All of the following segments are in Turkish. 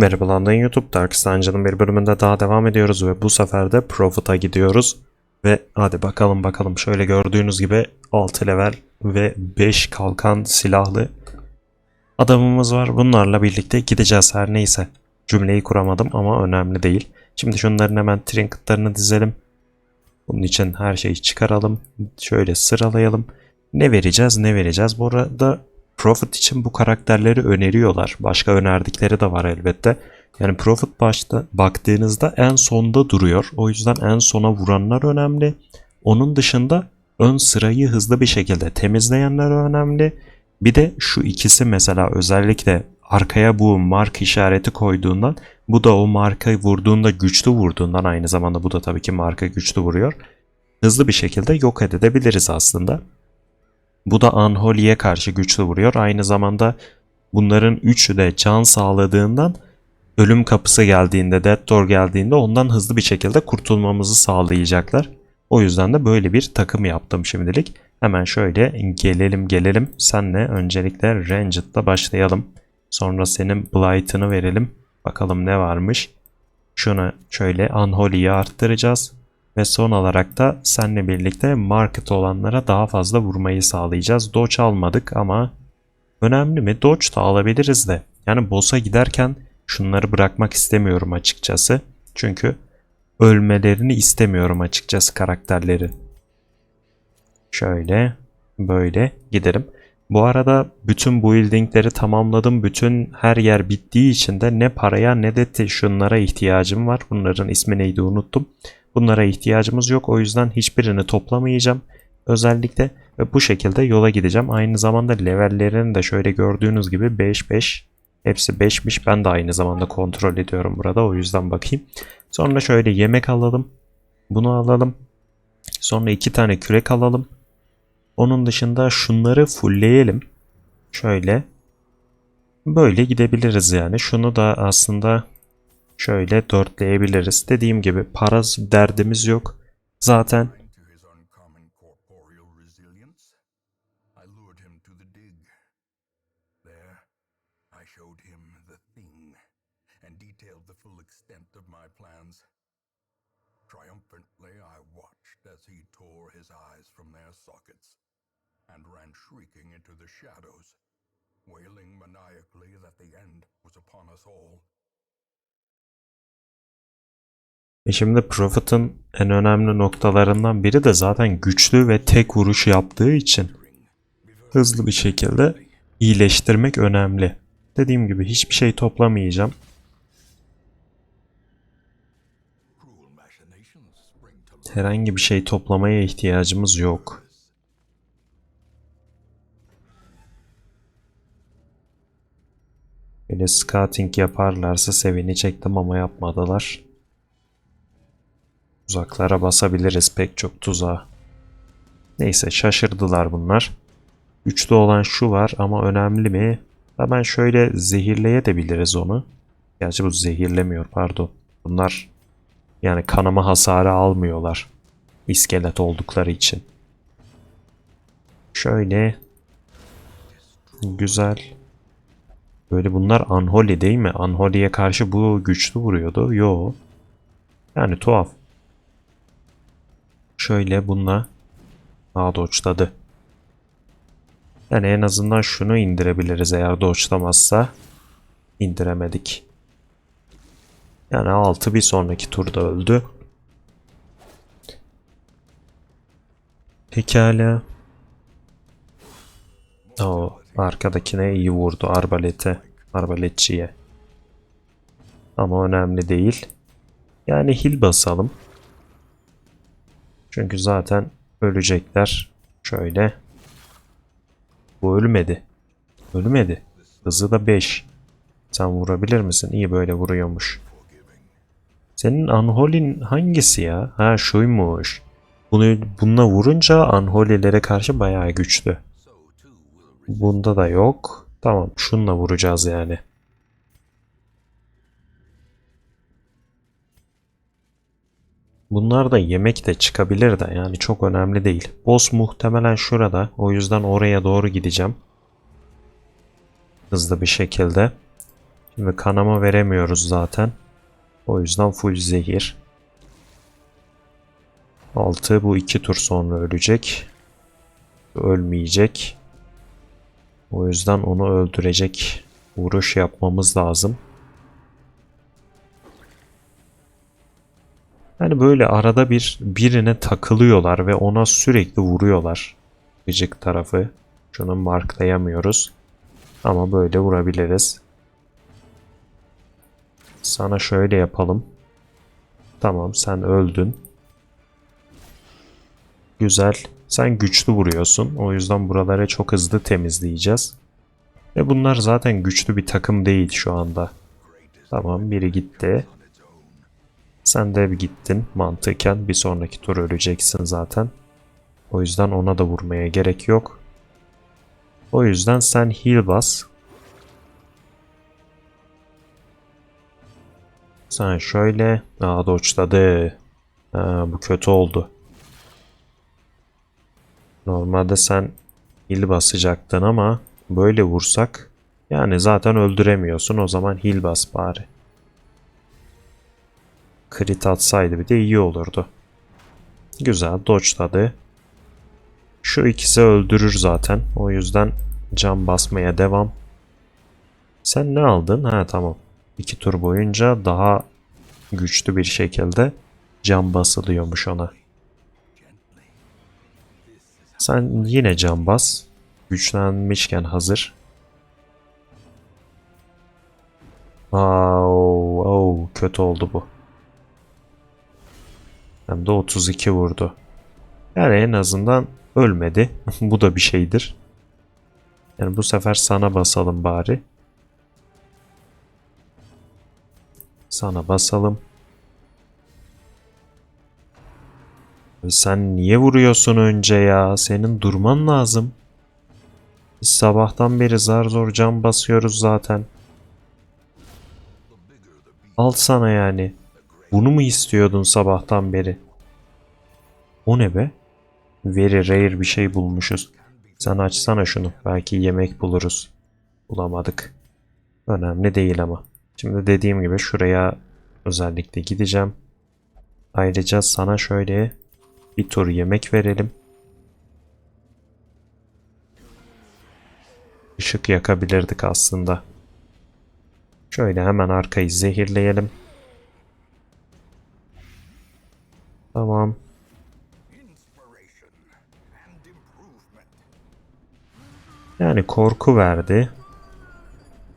Merhaba London YouTube Dark Dungeon'ın bir bölümünde daha devam ediyoruz ve bu sefer de Profit'a gidiyoruz. Ve hadi bakalım bakalım şöyle gördüğünüz gibi 6 level ve 5 kalkan silahlı adamımız var. Bunlarla birlikte gideceğiz her neyse. Cümleyi kuramadım ama önemli değil. Şimdi şunların hemen trinketlarını dizelim. Bunun için her şeyi çıkaralım. Şöyle sıralayalım. Ne vereceğiz ne vereceğiz. Bu arada Profit için bu karakterleri öneriyorlar. Başka önerdikleri de var elbette. Yani Profit başta baktığınızda en sonda duruyor. O yüzden en sona vuranlar önemli. Onun dışında ön sırayı hızlı bir şekilde temizleyenler önemli. Bir de şu ikisi mesela özellikle arkaya bu mark işareti koyduğundan bu da o markayı vurduğunda güçlü vurduğundan aynı zamanda bu da tabii ki marka güçlü vuruyor. Hızlı bir şekilde yok edebiliriz aslında. Bu da Unholy'ye karşı güçlü vuruyor. Aynı zamanda bunların üçü de can sağladığından ölüm kapısı geldiğinde, Death Door geldiğinde ondan hızlı bir şekilde kurtulmamızı sağlayacaklar. O yüzden de böyle bir takım yaptım şimdilik. Hemen şöyle gelelim gelelim. Senle öncelikle Ranged'la başlayalım. Sonra senin Blight'ını verelim. Bakalım ne varmış. Şunu şöyle Unholy'yi arttıracağız. Ve son olarak da seninle birlikte market olanlara daha fazla vurmayı sağlayacağız. Dodge almadık ama önemli mi? Dodge da alabiliriz de. Yani boss'a giderken şunları bırakmak istemiyorum açıkçası. Çünkü ölmelerini istemiyorum açıkçası karakterleri. Şöyle böyle giderim. Bu arada bütün buildingleri tamamladım. Bütün her yer bittiği için de ne paraya ne de şunlara ihtiyacım var. Bunların ismi neydi unuttum. Bunlara ihtiyacımız yok. O yüzden hiçbirini toplamayacağım. Özellikle ve bu şekilde yola gideceğim. Aynı zamanda levellerini de şöyle gördüğünüz gibi 5-5. Hepsi 5'miş. Ben de aynı zamanda kontrol ediyorum burada. O yüzden bakayım. Sonra şöyle yemek alalım. Bunu alalım. Sonra iki tane kürek alalım. Onun dışında şunları fullleyelim. Şöyle. Böyle gidebiliriz yani. Şunu da aslında şöyle dörtleyebiliriz. Dediğim gibi para derdimiz yok. Zaten shadows, wailing maniacally that the end was upon us all. E şimdi Prophet'ın en önemli noktalarından biri de zaten güçlü ve tek vuruş yaptığı için hızlı bir şekilde iyileştirmek önemli. Dediğim gibi hiçbir şey toplamayacağım. Herhangi bir şey toplamaya ihtiyacımız yok. Böyle scouting yaparlarsa sevinecektim ama yapmadılar. Uzaklara basabiliriz pek çok tuzağa. Neyse şaşırdılar bunlar. Güçlü olan şu var ama önemli mi? Hemen şöyle zehirleyebiliriz onu. Gerçi bu zehirlemiyor pardon. Bunlar yani kanama hasarı almıyorlar. İskelet oldukları için. Şöyle. Güzel. Böyle bunlar Unholy değil mi? Unholy'ye karşı bu güçlü vuruyordu. Yo. Yani tuhaf. Şöyle bununla Aa dodge'ladı. Yani en azından şunu indirebiliriz eğer dodge'lamazsa. indiremedik. Yani 6 bir sonraki turda öldü. Pekala. O arkadakine iyi vurdu arbalete. Arbaletçiye. Ama önemli değil. Yani hil basalım. Çünkü zaten ölecekler. Şöyle. Bu ölmedi. Ölmedi. Hızı da 5. Sen vurabilir misin? İyi böyle vuruyormuş. Senin Unholy'nin hangisi ya? Ha şuymuş. Bunu bununla vurunca Unholy'lere karşı bayağı güçlü. Bunda da yok. Tamam şununla vuracağız yani. Bunlar da yemek de çıkabilir de yani çok önemli değil. Boss muhtemelen şurada. O yüzden oraya doğru gideceğim. Hızlı bir şekilde. Ve kanama veremiyoruz zaten. O yüzden full zehir. 6 bu iki tur sonra ölecek. Ölmeyecek. O yüzden onu öldürecek vuruş yapmamız lazım. Yani böyle arada bir birine takılıyorlar ve ona sürekli vuruyorlar. Gıcık tarafı. Şunu marklayamıyoruz. Ama böyle vurabiliriz. Sana şöyle yapalım. Tamam sen öldün. Güzel. Sen güçlü vuruyorsun. O yüzden buraları çok hızlı temizleyeceğiz. Ve bunlar zaten güçlü bir takım değil şu anda. Tamam biri gitti. Sen de gittin mantıken. Bir sonraki tur öleceksin zaten. O yüzden ona da vurmaya gerek yok. O yüzden sen heal bas. Sen şöyle... Aa dodge'ladı. Ha, bu kötü oldu. Normalde sen heal basacaktın ama böyle vursak yani zaten öldüremiyorsun. O zaman heal bas bari. Crit atsaydı bir de iyi olurdu. Güzel dodge'ladı. Şu ikisi öldürür zaten. O yüzden can basmaya devam. Sen ne aldın? Ha tamam. İki tur boyunca daha güçlü bir şekilde can basılıyormuş ona. Sen yine can bas. Güçlenmişken hazır. Aa, oo, oo, kötü oldu bu. Hem de 32 vurdu. Yani en azından ölmedi. bu da bir şeydir. Yani bu sefer sana basalım bari. Sana basalım. Sen niye vuruyorsun önce ya? Senin durman lazım. Biz sabahtan beri zar zor cam basıyoruz zaten. Al sana yani. Bunu mu istiyordun sabahtan beri? O ne be? Very rare bir şey bulmuşuz. Sen açsana şunu. Belki yemek buluruz. Bulamadık. Önemli değil ama. Şimdi dediğim gibi şuraya özellikle gideceğim. Ayrıca sana şöyle bir tur yemek verelim. Işık yakabilirdik aslında. Şöyle hemen arkayı zehirleyelim. Tamam. Yani korku verdi.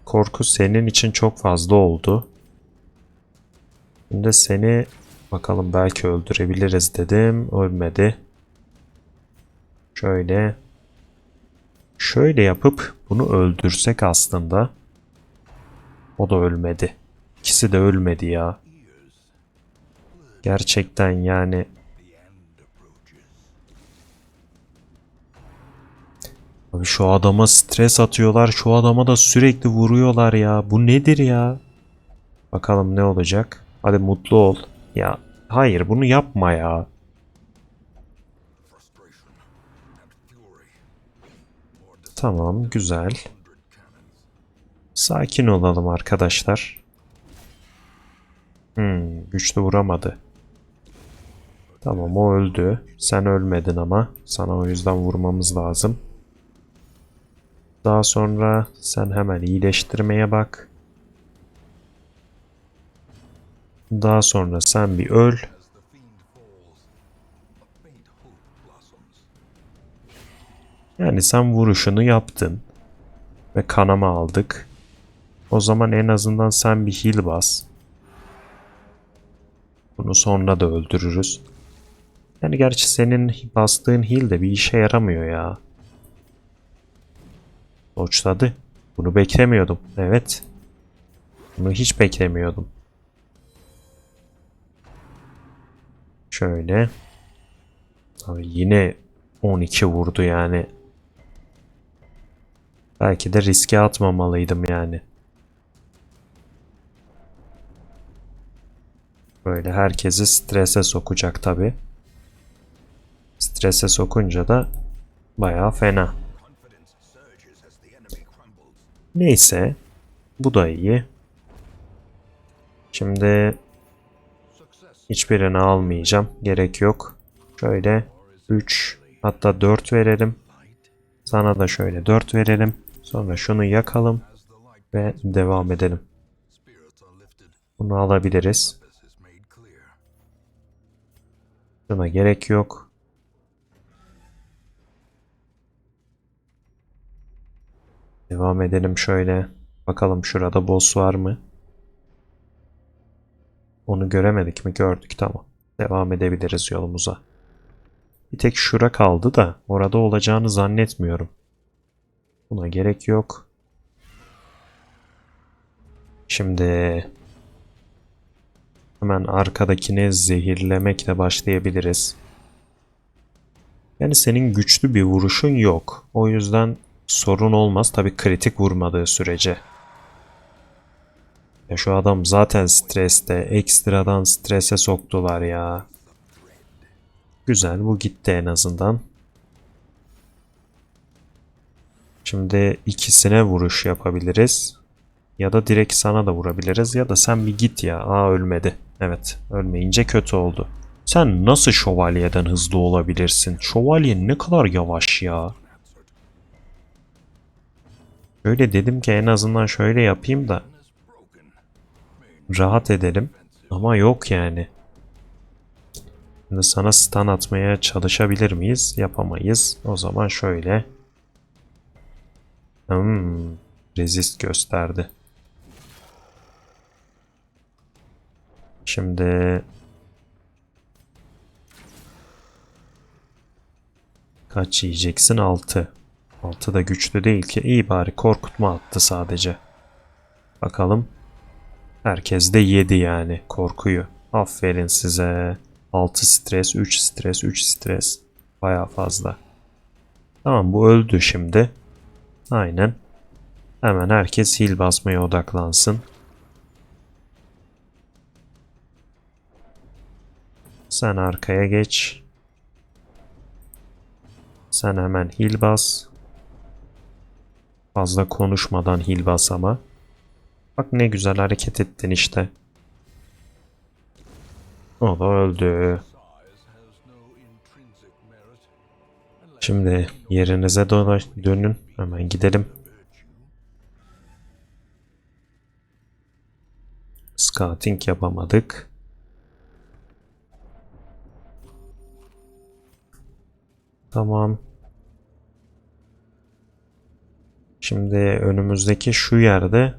Korku senin için çok fazla oldu. Şimdi seni bakalım belki öldürebiliriz dedim. Ölmedi. Şöyle. Şöyle yapıp bunu öldürsek aslında. O da ölmedi. İkisi de ölmedi ya. Gerçekten yani. Abi şu adama stres atıyorlar. Şu adama da sürekli vuruyorlar ya. Bu nedir ya? Bakalım ne olacak. Hadi mutlu ol. Ya hayır bunu yapma ya. Tamam güzel. Sakin olalım arkadaşlar. Hmm, güçlü vuramadı. Tamam o öldü. Sen ölmedin ama. Sana o yüzden vurmamız lazım. Daha sonra sen hemen iyileştirmeye bak. Daha sonra sen bir öl. Yani sen vuruşunu yaptın. Ve kanama aldık. O zaman en azından sen bir heal bas. Bunu sonra da öldürürüz. Yani gerçi senin bastığın heal de bir işe yaramıyor ya. Doçladı. Bunu beklemiyordum. Evet. Bunu hiç beklemiyordum. Şöyle. Abi yine 12 vurdu yani. Belki de riske atmamalıydım yani. Böyle herkesi strese sokacak tabi. Strese sokunca da bayağı fena. Neyse. Bu da iyi. Şimdi hiçbirini almayacağım. Gerek yok. Şöyle 3 hatta 4 verelim. Sana da şöyle 4 verelim. Sonra şunu yakalım ve devam edelim. Bunu alabiliriz. Buna gerek yok. Devam edelim şöyle. Bakalım şurada boss var mı? Onu göremedik mi? Gördük tamam. Devam edebiliriz yolumuza. Bir tek şura kaldı da orada olacağını zannetmiyorum. Buna gerek yok. Şimdi hemen arkadakini zehirlemekle başlayabiliriz. Yani senin güçlü bir vuruşun yok. O yüzden sorun olmaz. Tabii kritik vurmadığı sürece. Ya şu adam zaten streste. Ekstradan strese soktular ya. Güzel bu gitti en azından. Şimdi ikisine vuruş yapabiliriz. Ya da direkt sana da vurabiliriz. Ya da sen bir git ya. Aa ölmedi. Evet ölmeyince kötü oldu. Sen nasıl şövalyeden hızlı olabilirsin? Şövalye ne kadar yavaş ya. Şöyle dedim ki en azından şöyle yapayım da rahat edelim. Ama yok yani. Şimdi sana stun atmaya çalışabilir miyiz? Yapamayız. O zaman şöyle. Hmm, resist gösterdi. Şimdi kaç yiyeceksin? 6. 6 da güçlü değil ki. İyi bari korkutma attı sadece. Bakalım. Herkes de yedi yani korkuyu. Aferin size. 6 stres, 3 stres, 3 stres. Baya fazla. Tamam bu öldü şimdi. Aynen. Hemen herkes heal basmaya odaklansın. Sen arkaya geç. Sen hemen heal bas. Fazla konuşmadan heal bas ama. Bak ne güzel hareket ettin işte. O da öldü. Şimdi yerinize dönün. Hemen gidelim. Scouting yapamadık. Tamam. Şimdi önümüzdeki şu yerde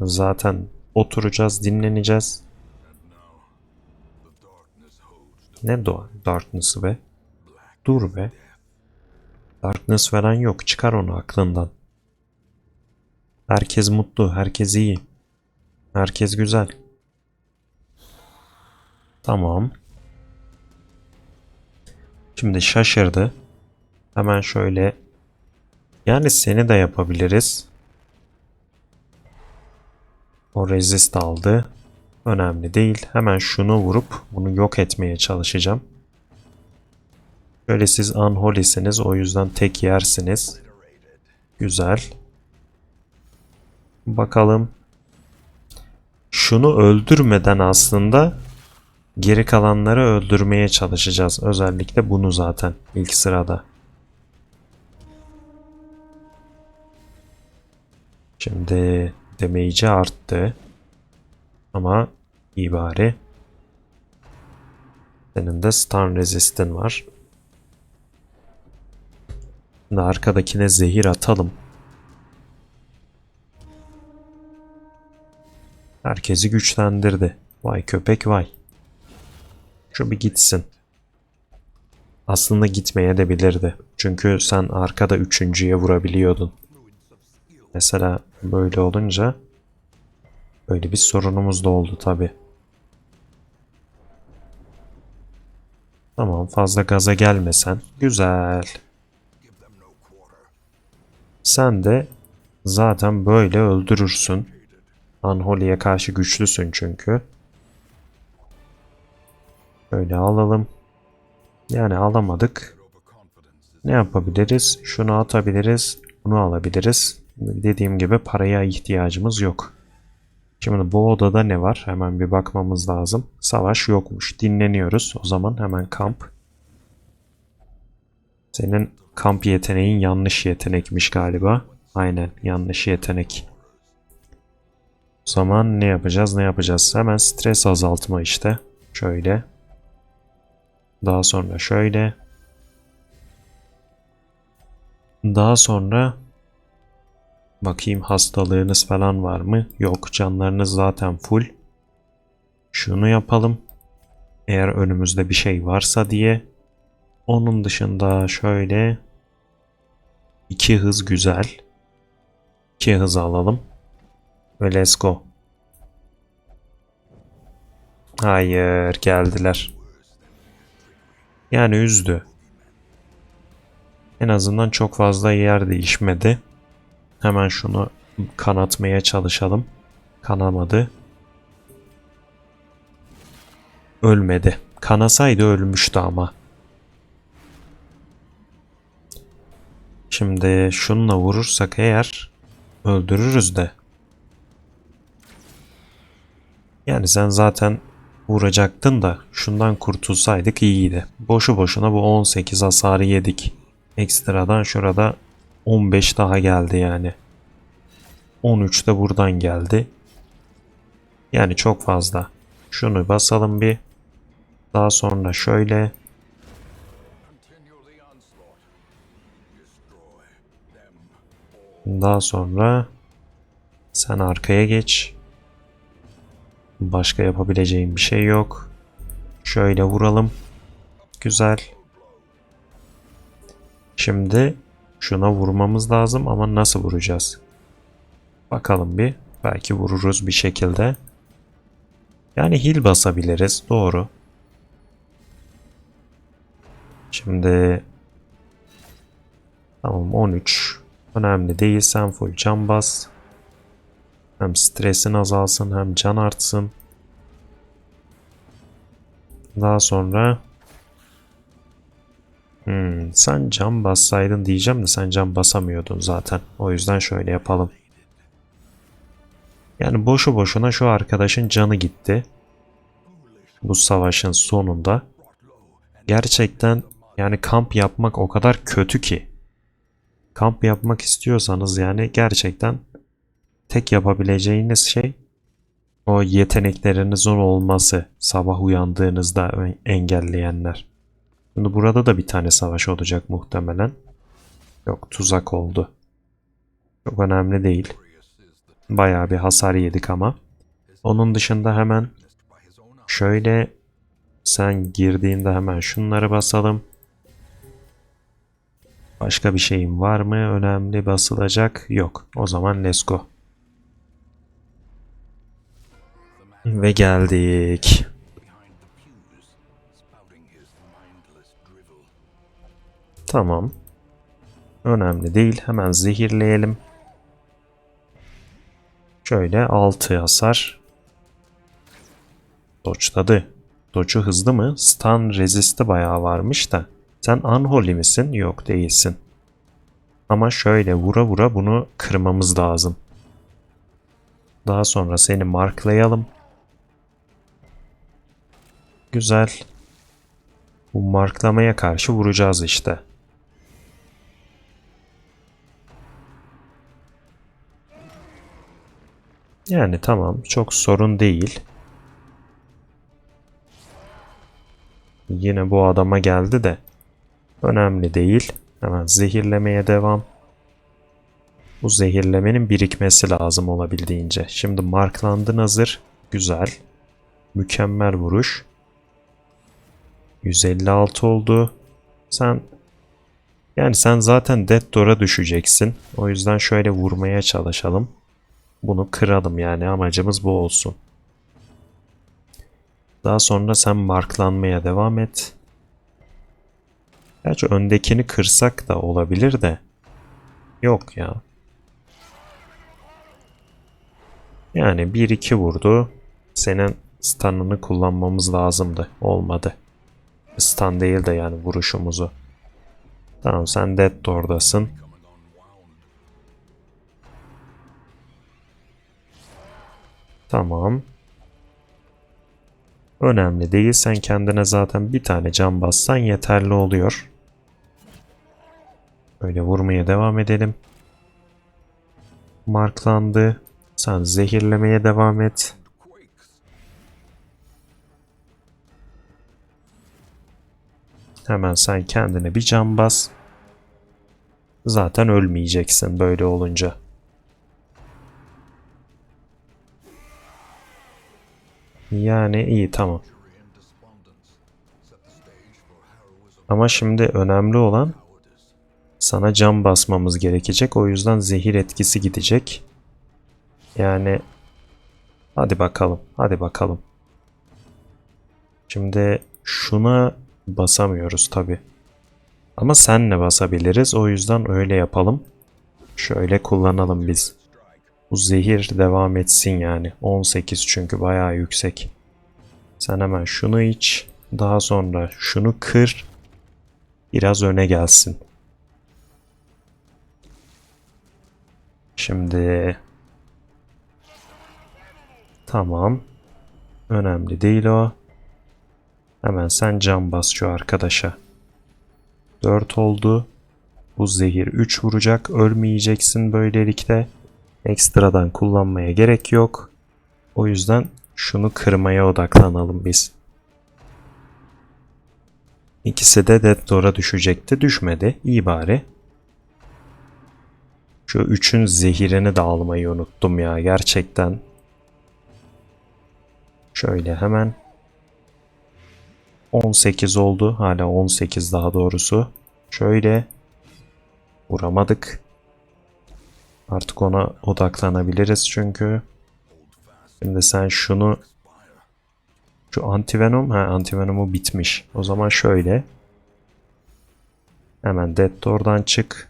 zaten oturacağız, dinleneceğiz. Ne doğa? Darkness'ı be. Dur be. Darkness falan yok. Çıkar onu aklından. Herkes mutlu. Herkes iyi. Herkes güzel. Tamam. Şimdi şaşırdı. Hemen şöyle. Yani seni de yapabiliriz. O resist aldı. Önemli değil. Hemen şunu vurup bunu yok etmeye çalışacağım. Şöyle siz unholy'siniz. O yüzden tek yersiniz. Güzel. Bakalım. Şunu öldürmeden aslında geri kalanları öldürmeye çalışacağız. Özellikle bunu zaten ilk sırada. Şimdi damage'i arttı. Ama iyi bari. Senin de stun resist'in var. Şimdi arkadakine zehir atalım. Herkesi güçlendirdi. Vay köpek vay. Şu bir gitsin. Aslında gitmeye de bilirdi. Çünkü sen arkada üçüncüye vurabiliyordun. Mesela böyle olunca böyle bir sorunumuz da oldu tabi. Tamam fazla gaza gelmesen. Güzel. Sen de zaten böyle öldürürsün. Unholy'e karşı güçlüsün çünkü. Böyle alalım. Yani alamadık. Ne yapabiliriz? Şunu atabiliriz. Bunu alabiliriz. Dediğim gibi paraya ihtiyacımız yok. Şimdi bu odada ne var? Hemen bir bakmamız lazım. Savaş yokmuş. Dinleniyoruz. O zaman hemen kamp. Senin kamp yeteneğin yanlış yetenekmiş galiba. Aynen yanlış yetenek. O zaman ne yapacağız ne yapacağız? Hemen stres azaltma işte. Şöyle. Daha sonra şöyle. Daha sonra bakayım hastalığınız falan var mı? Yok canlarınız zaten full. Şunu yapalım. Eğer önümüzde bir şey varsa diye. Onun dışında şöyle iki hız güzel. İki hız alalım. Ve let's go. Hayır geldiler. Yani üzdü. En azından çok fazla yer değişmedi. Hemen şunu kanatmaya çalışalım. Kanamadı. Ölmedi. Kanasaydı ölmüştü ama. Şimdi şununla vurursak eğer öldürürüz de. Yani sen zaten vuracaktın da şundan kurtulsaydık iyiydi. Boşu boşuna bu 18 hasarı yedik. Ekstradan şurada 15 daha geldi yani. 13 de buradan geldi. Yani çok fazla. Şunu basalım bir. Daha sonra şöyle. Daha sonra sen arkaya geç. Başka yapabileceğim bir şey yok. Şöyle vuralım. Güzel. Şimdi şuna vurmamız lazım ama nasıl vuracağız? Bakalım bir. Belki vururuz bir şekilde. Yani heal basabiliriz. Doğru. Şimdi tamam 13. Önemli değil. Sen full can bas. Hem stresin azalsın hem can artsın. Daha sonra hmm, sen can bassaydın diyeceğim de sen can basamıyordun zaten. O yüzden şöyle yapalım. Yani boşu boşuna şu arkadaşın canı gitti. Bu savaşın sonunda. Gerçekten yani kamp yapmak o kadar kötü ki. Kamp yapmak istiyorsanız yani gerçekten tek yapabileceğiniz şey o yeteneklerinizin olması sabah uyandığınızda engelleyenler. Şimdi burada da bir tane savaş olacak muhtemelen. Yok tuzak oldu. Çok önemli değil. Bayağı bir hasar yedik ama. Onun dışında hemen şöyle sen girdiğinde hemen şunları basalım. Başka bir şeyim var mı? Önemli basılacak. Yok. O zaman let's go. Ve geldik. Tamam. Önemli değil. Hemen zehirleyelim. Şöyle 6 hasar. Doçladı. Doçu hızlı mı? Stun resisti bayağı varmış da. Sen unholy misin? Yok değilsin. Ama şöyle vura vura bunu kırmamız lazım. Daha sonra seni marklayalım. Güzel. Bu marklamaya karşı vuracağız işte. Yani tamam çok sorun değil. Yine bu adama geldi de önemli değil. Hemen zehirlemeye devam. Bu zehirlemenin birikmesi lazım olabildiğince. Şimdi marklandın hazır. Güzel. Mükemmel vuruş. 156 oldu. Sen yani sen zaten Dead Door'a düşeceksin. O yüzden şöyle vurmaya çalışalım. Bunu kıralım yani amacımız bu olsun. Daha sonra sen marklanmaya devam et. Gerçi öndekini kırsak da olabilir de. Yok ya. Yani 1-2 vurdu. Senin stun'ını kullanmamız lazımdı. Olmadı. Stun değil de yani vuruşumuzu. Tamam sen Dead Door'dasın. Tamam. Önemli değil. Sen kendine zaten bir tane can bassan yeterli oluyor. Böyle vurmaya devam edelim. Marklandı. Sen zehirlemeye devam et. Hemen sen kendine bir can bas. Zaten ölmeyeceksin böyle olunca. Yani iyi tamam. Ama şimdi önemli olan sana can basmamız gerekecek. O yüzden zehir etkisi gidecek. Yani hadi bakalım. Hadi bakalım. Şimdi şuna basamıyoruz tabi. Ama senle basabiliriz. O yüzden öyle yapalım. Şöyle kullanalım biz. Bu zehir devam etsin yani. 18 çünkü bayağı yüksek. Sen hemen şunu iç. Daha sonra şunu kır. Biraz öne gelsin. Şimdi Tamam. Önemli değil o. Hemen sen can bas şu arkadaşa. 4 oldu. Bu zehir 3 vuracak. Ölmeyeceksin böylelikle. Ekstradan kullanmaya gerek yok. O yüzden şunu kırmaya odaklanalım biz. İkisi de Dead Door'a düşecekti. Düşmedi. İyi bari. Şu üçün zehirini de almayı unuttum ya gerçekten. Şöyle hemen 18 oldu. Hala 18 daha doğrusu. Şöyle vuramadık. Artık ona odaklanabiliriz çünkü. Şimdi sen şunu şu antivenom ha antivenomu bitmiş. O zaman şöyle hemen Dead Door'dan çık.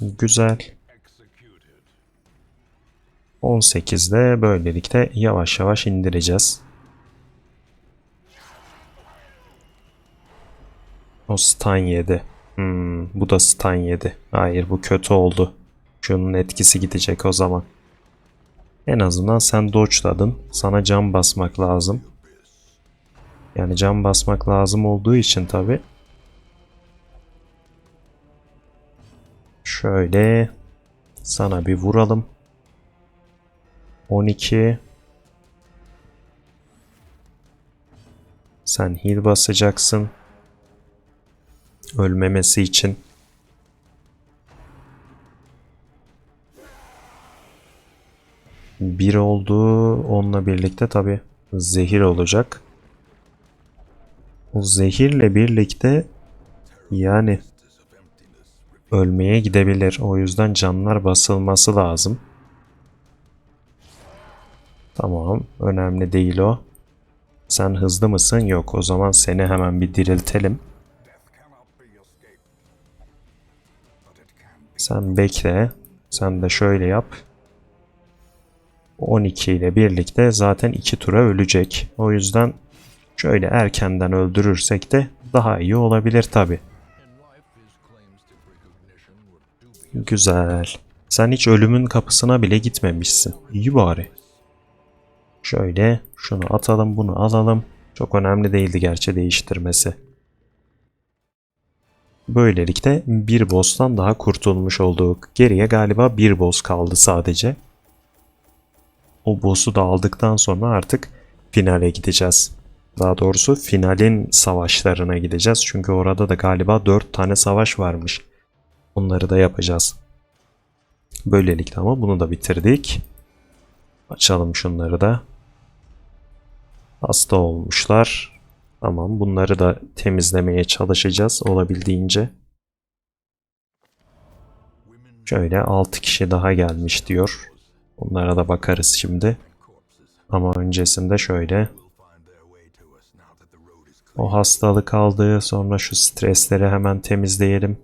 Güzel. Executed. 18'de böylelikle yavaş yavaş indireceğiz. O stun yedi. Hmm, bu da stun yedi. Hayır bu kötü oldu. Şunun etkisi gidecek o zaman. En azından sen dodge'ladın. Sana can basmak lazım. Yani can basmak lazım olduğu için tabi. Şöyle sana bir vuralım. 12 Sen heal basacaksın. Ölmemesi için. Bir oldu. Onunla birlikte tabi zehir olacak. O zehirle birlikte yani ölmeye gidebilir. O yüzden canlar basılması lazım. Tamam. Önemli değil o. Sen hızlı mısın? Yok. O zaman seni hemen bir diriltelim. Sen bekle. Sen de şöyle yap. 12 ile birlikte zaten 2 tura ölecek. O yüzden şöyle erkenden öldürürsek de daha iyi olabilir tabi. Güzel. Sen hiç ölümün kapısına bile gitmemişsin. İyi bari. Şöyle şunu atalım bunu alalım. Çok önemli değildi gerçi değiştirmesi. Böylelikle bir boss'tan daha kurtulmuş olduk. Geriye galiba bir boss kaldı sadece. O boss'u da aldıktan sonra artık finale gideceğiz. Daha doğrusu finalin savaşlarına gideceğiz. Çünkü orada da galiba 4 tane savaş varmış. Onları da yapacağız. Böylelikle ama bunu da bitirdik. Açalım şunları da. Hasta olmuşlar. Tamam bunları da temizlemeye çalışacağız olabildiğince. Şöyle 6 kişi daha gelmiş diyor. Onlara da bakarız şimdi. Ama öncesinde şöyle o hastalık aldı. Sonra şu stresleri hemen temizleyelim.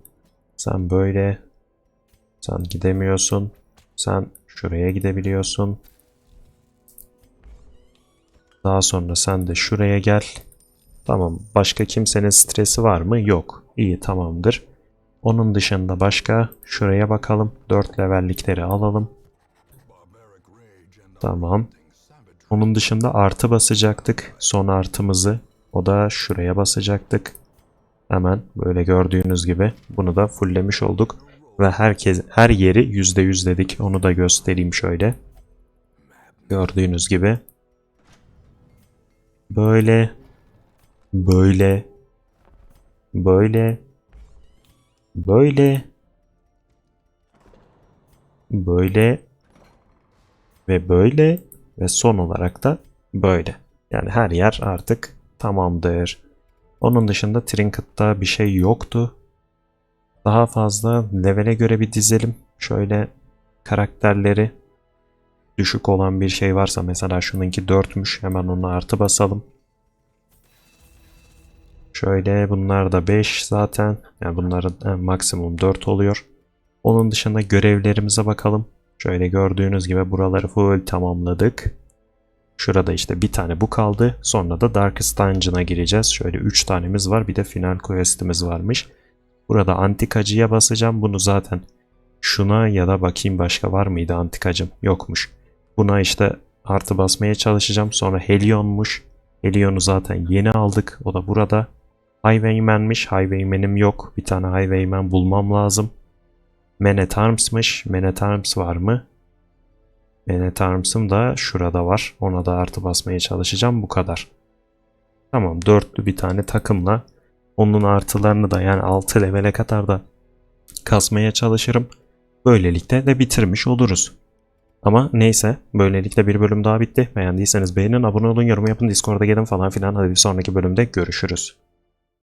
Sen böyle. Sen gidemiyorsun. Sen şuraya gidebiliyorsun. Daha sonra sen de şuraya gel. Tamam. Başka kimsenin stresi var mı? Yok. İyi tamamdır. Onun dışında başka şuraya bakalım. 4 levellikleri alalım. Tamam. Onun dışında artı basacaktık. Son artımızı. O da şuraya basacaktık. Hemen böyle gördüğünüz gibi bunu da fulllemiş olduk. Ve herkes her yeri %100 dedik. Onu da göstereyim şöyle. Gördüğünüz gibi. Böyle. Böyle. Böyle. Böyle. Böyle. Ve böyle. Ve son olarak da böyle. Yani her yer artık tamamdır. Onun dışında Trinket'ta bir şey yoktu. Daha fazla levele göre bir dizelim. Şöyle karakterleri düşük olan bir şey varsa mesela şununki 4'müş. Hemen onu artı basalım. Şöyle bunlar da 5 zaten. Yani bunların en maksimum 4 oluyor. Onun dışında görevlerimize bakalım. Şöyle gördüğünüz gibi buraları full tamamladık. Şurada işte bir tane bu kaldı. Sonra da Darkest Dungeon'a gireceğiz. Şöyle 3 tanemiz var. Bir de final quest'imiz varmış. Burada antikacıya basacağım. Bunu zaten şuna ya da bakayım başka var mıydı antikacım? Yokmuş. Buna işte artı basmaya çalışacağım. Sonra Helion'muş. Helion'u zaten yeni aldık. O da burada. Highwayman'miş. Highwayman'im yok. Bir tane Highwayman bulmam lazım. Man at Arms'mış. Man at Arms var mı? Man at Arms'ım da şurada var. Ona da artı basmaya çalışacağım. Bu kadar. Tamam. Dörtlü bir tane takımla onun artılarını da yani 6 levele kadar da kasmaya çalışırım. Böylelikle de bitirmiş oluruz. Ama neyse böylelikle bir bölüm daha bitti. Beğendiyseniz beğenin, abone olun, yorum yapın, Discord'a gelin falan filan. Hadi bir sonraki bölümde görüşürüz.